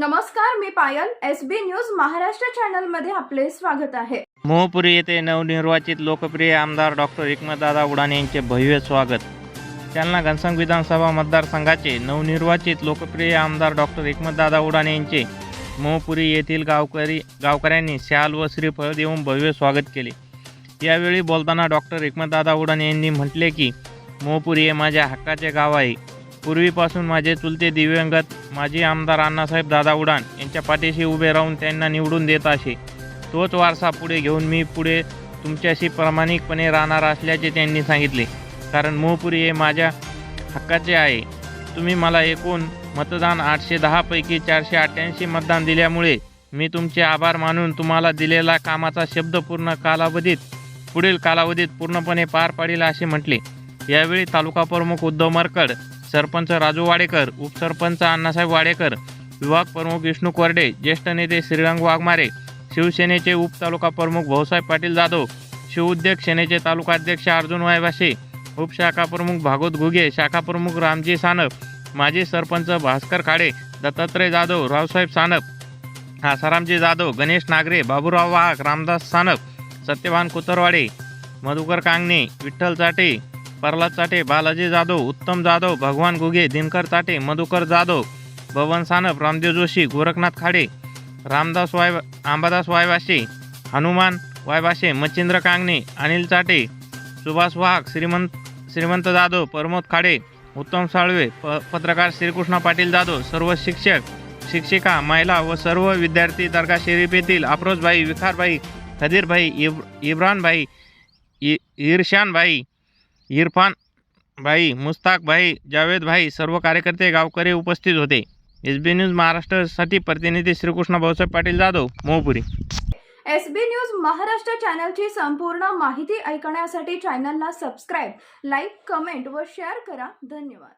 नमस्कार मी Payal S B news Maharashtra चॅनलमध्ये आपले स्वागत आहे. मोहपुरी येथे नवनिर्वाचित लोकप्रिय आमदार डॉक्टर एकमतदादा उडाणे यांचे भव्य स्वागत. जालना घनसंग विधानसभा मतदारसंघाचे नवनिर्वाचित लोकप्रिय आमदार डॉक्टर एकमतदादा उडाणे यांचे मोहपुरी येथील गावकरी गावकऱ्यांनी शाल व श्रीफळ देऊन भव्य स्वागत केले. यावेळी बोलताना डॉक्टर एकमतदादा उडाणे यांनी म्हटले की मोहपुरी हे माझ्या हक्काचे गाव आहे. पूर्वीपासून माझे चुलते दिव्यांगत माजी आमदार अण्णासाहेब दादा उडान यांच्या पाठीशी उभे राहून त्यांना निवडून देत असे. तोच वारसा पुढे घेऊन मी पुढे तुमच्याशी प्रामाणिकपणे राहणार असल्याचे त्यांनी सांगितले. कारण मोहपुरी हे माझ्या हक्काचे आहे. तुम्ही मला एकूण मतदान आठशे दहापैकी चारशे अठ्ठ्याऐंशी मतदान दिल्यामुळे मी तुमचे आभार मानून तुम्हाला दिलेला कामाचा शब्द पूर्ण कालावधीत पुढील कालावधीत पूर्णपणे पार पाडील असे म्हटले. यावेळी तालुका प्रमुख उद्धव मरकड सरपंच राजू वाडेकर उपसरपंच अण्णासाहेब वाडेकर विभाग प्रमुख विष्णू कोरडे ज्येष्ठ नेते श्रीरंग वाघमारे शिवसेनेचे उपतालुका प्रमुख भाऊसाहेब पाटील जाधव शिवउद्योग सेनेचे तालुका अध्यक्ष अर्जुन वायभाषे उपशाखा प्रमुख भागवत घुगे शाखा प्रमुख रामजी सानप माजी सरपंच भास्कर खाडे दत्तात्रय जाधव रावसाहेब सानप आसारामजी जाधव गणेश नागरे बाबूराव वाघ रामदास सानप सत्यवान कुतरवाडे मधुकर कांगणे विठ्ठल चाटे प्रल्हाद चाटे बालाजी जाधव उत्तम जाधव भगवान गुगे दिनकर चाटे मधुकर जाधव भवन सानप रामदेव जोशी गोरखनाथ खाडे रामदास वाय आंबादास वायवाशे हनुमान वायवाशे मच्छिंद्र कांगणे अनिल चाटे सुभाष वाघ श्रीमंत श्रीमंत जाधव प्रमोद खाडे उत्तम साळवे प पत्रकार श्रीकृष्ण पाटील जाधव सर्व शिक्षक शिक्षिका महिला व सर्व विद्यार्थी दर्गा शरीफ येथील अफरोजभाई विखारभाई खदीरभाई इब इब्रानभाई इ इरशानभाई इरफान भाई मुस्ताक भाई जावेद भाई सर्व कार्यकर्ते गावकरी उपस्थित होते. एस बी न्यूज महाराष्ट्रासाठी प्रतिनिधी Shrikrishna Bhausaheb Patil Jadhav Mohpuri. S B news Maharashtra चॅनलची संपूर्ण माहिती ऐकण्यासाठी चॅनलला सबस्क्राईब लाईक कमेंट व शेअर करा. धन्यवाद.